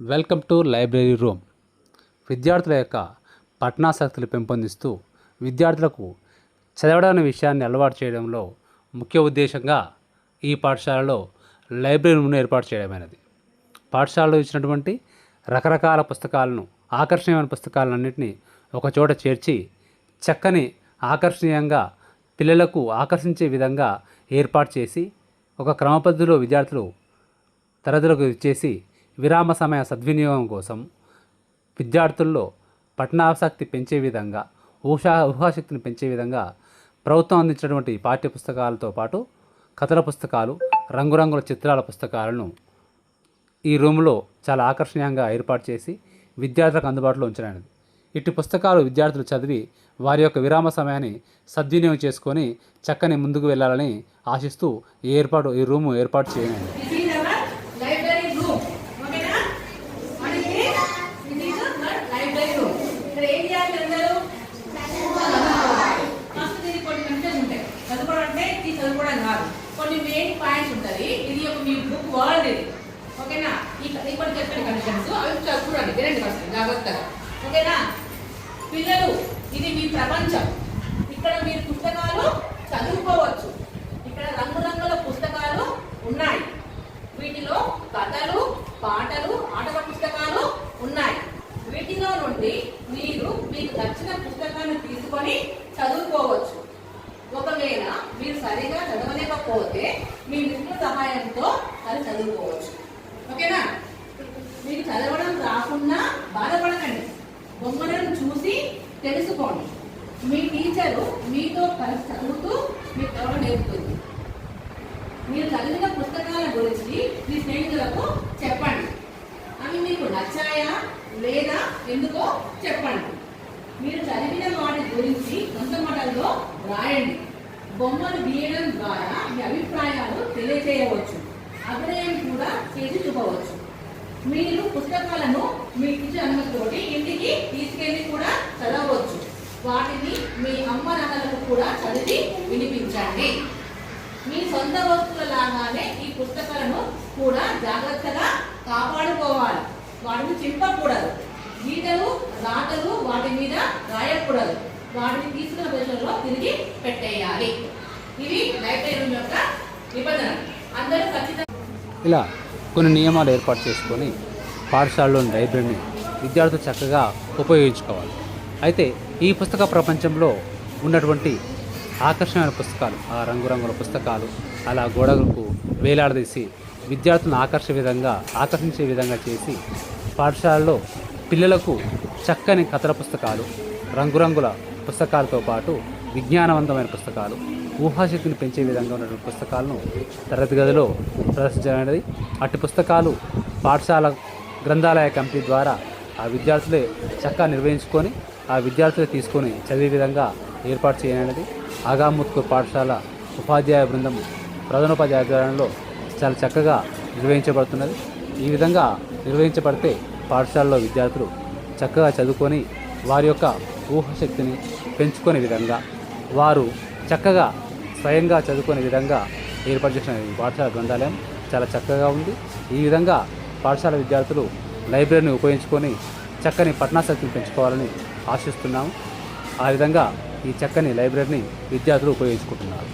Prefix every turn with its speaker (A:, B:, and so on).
A: Welcome to library room. విద్యార్థుల యొక్క పఠనాసక్తులు పెంపొందిస్తూ విద్యార్థులకు చదవడానికి విషయాన్ని అలవాటు చేయడంలో ముఖ్య ఉద్దేశంగా ఈ పాఠశాలలో లైబ్రరీ రూమ్ను ఏర్పాటు చేయడమైనది. పాఠశాలలో ఇచ్చినటువంటి రకరకాల పుస్తకాలను ఆకర్షణీయమైన పుస్తకాలన్నింటినీ ఒకచోట చేర్చి చక్కని ఆకర్షణీయంగా పిల్లలకు ఆకర్షించే విధంగా ఏర్పాటు చేసి ఒక క్రమ పద్ధతిలో విద్యార్థులు తరగతులకు ఇచ్చేసి విరామ సమయ సద్వినియోగం కోసం విద్యార్థుల్లో పఠనాసక్తి పెంచే విధంగా ఊషా ఊహాశక్తిని పెంచే విధంగా ప్రభుత్వం అందించినటువంటి పాఠ్య పుస్తకాలతో పాటు కథల పుస్తకాలు రంగురంగుల చిత్రాల పుస్తకాలను ఈ రూమ్లో చాలా ఆకర్షణీయంగా ఏర్పాటు చేసి విద్యార్థులకు అందుబాటులో ఉంచడానికి ఇటు పుస్తకాలు విద్యార్థులు చదివి వారి యొక్క విరామ సమయాన్ని సద్వినియోగం చేసుకొని చక్కని ముందుకు వెళ్ళాలని ఆశిస్తూ ఈ ఏర్పాటు ఈ రూము ఏర్పాటు చేయనండి
B: ఓకేనా? ఈ- ఇక్కడ చెప్పిన కండిషన్స్ అవి చూడండి వినండి ఫస్ట్ జాగ్రత్తగా. ఓకేనా? పిల్లలు ఇది మీ ప్రపంచం. ఇక్కడ మీరు పుస్తకాలు చదువుకోవచ్చు. ఇక్కడ రంగురంగుల పుస్తకాలు ఉన్నాయి. వీటిలో కథలు పాటలు ఆటల పుస్తకాలు ఉన్నాయి. వీటిలో నుండి మీరు మీకు నచ్చిన పుస్తకాన్ని తీసుకొని చదువుకోవచ్చు. ఒకవేళ మీరు సరిగా చదవలేకపోతే మీ మిత్రుల సహాయంతో అది చదువుకోవచ్చు. ఓకేనా? మీకు చదవడం రాకుండా బాధపడకండి. బొమ్మలను చూసి తెలుసుకోండి. మీ టీచరు మీతో కలిసి చదువుతూ మీకు చదవడం నేర్పుతుంది. మీరు చదివిన పుస్తకాల గురించి మీ స్నేహితులకు చెప్పండి. అవి మీకు నచ్చాయా లేదా ఎందుకో చెప్పండి. మీరు చదివిన వాటి గురించి కొంత మాటల్లో రాయండి. బొమ్మలు గీయడం ద్వారా మీ అభిప్రాయాలు తెలియజేయవచ్చు అభినయం కూడా చేసి చూపవచ్చు. మీరు పుస్తకాలను మీ టీచర్ అనుమతితోటి ఇంటికి తీసుకెళ్ళి కూడా చదవవచ్చు వాటిని మీ అమ్మ నాన్నలకు కూడా చదివి వినిపించండి. మీ సొంత వస్తువుల లాగానే ఈ పుస్తకాలను కూడా జాగ్రత్తగా కాపాడుకోవాలి. వాటిని చింపకూడదు. గీతలు రాతలు వాటి మీద రాయకూడదు. వాటిని తీసుకున్న ప్రదేశంలో తిరిగి పెట్టేయాలి. ఇవి లైబ్రరీ యొక్క నిబంధన అందరూ ఖచ్చితంగా
A: ఇలా కొన్ని నియమాలు ఏర్పాటు చేసుకొని పాఠశాలలోని లైబ్రరీని విద్యార్థులు చక్కగా ఉపయోగించుకోవాలి. అయితే ఈ పుస్తక ప్రపంచంలో ఉన్నటువంటి ఆకర్షణమైన పుస్తకాలు ఆ రంగురంగుల పుస్తకాలు అలా గోడలకు వేలాడదీసి విద్యార్థులను ఆకర్షణ విధంగా ఆకర్షించే విధంగా చేసి పాఠశాలలో పిల్లలకు చక్కని కథల పుస్తకాలు రంగురంగుల పుస్తకాలతో పాటు విజ్ఞానవంతమైన పుస్తకాలు ఊహాశక్తిని పెంచే విధంగా ఉన్నటువంటి పుస్తకాలను తరగతి గదిలో ప్రదర్శించడానికి అట్టి పుస్తకాలు పాఠశాల గ్రంథాలయ కమిటీ ద్వారా ఆ విద్యార్థులే చక్కగా నిర్వహించుకొని ఆ విద్యార్థులే తీసుకొని చదివే విధంగా ఏర్పాటు చేయనది ఆగాముత్కూర్ పాఠశాల ఉపాధ్యాయ బృందం ప్రధానోపాధ్యాయ ఆధ్వర్యంలో చాలా చక్కగా నిర్వహించబడుతున్నది. ఈ విధంగా నిర్వహించబడితే పాఠశాలలో విద్యార్థులు చక్కగా చదువుకొని వారి యొక్క ఊహశక్తిని పెంచుకునే విధంగా వారు చక్కగా స్వయంగా చదువుకునే విధంగా ఏర్పాటు చేసిన ఈ పాఠశాల గ్రంథాలయం చాలా చక్కగా ఉంది. ఈ విధంగా పాఠశాల విద్యార్థులు లైబ్రరీని ఉపయోగించుకొని చక్కని పఠనాసక్తిని పెంచుకోవాలని ఆశిస్తున్నాము. ఆ విధంగా ఈ చక్కని లైబ్రరీని విద్యార్థులు ఉపయోగించుకుంటున్నారు.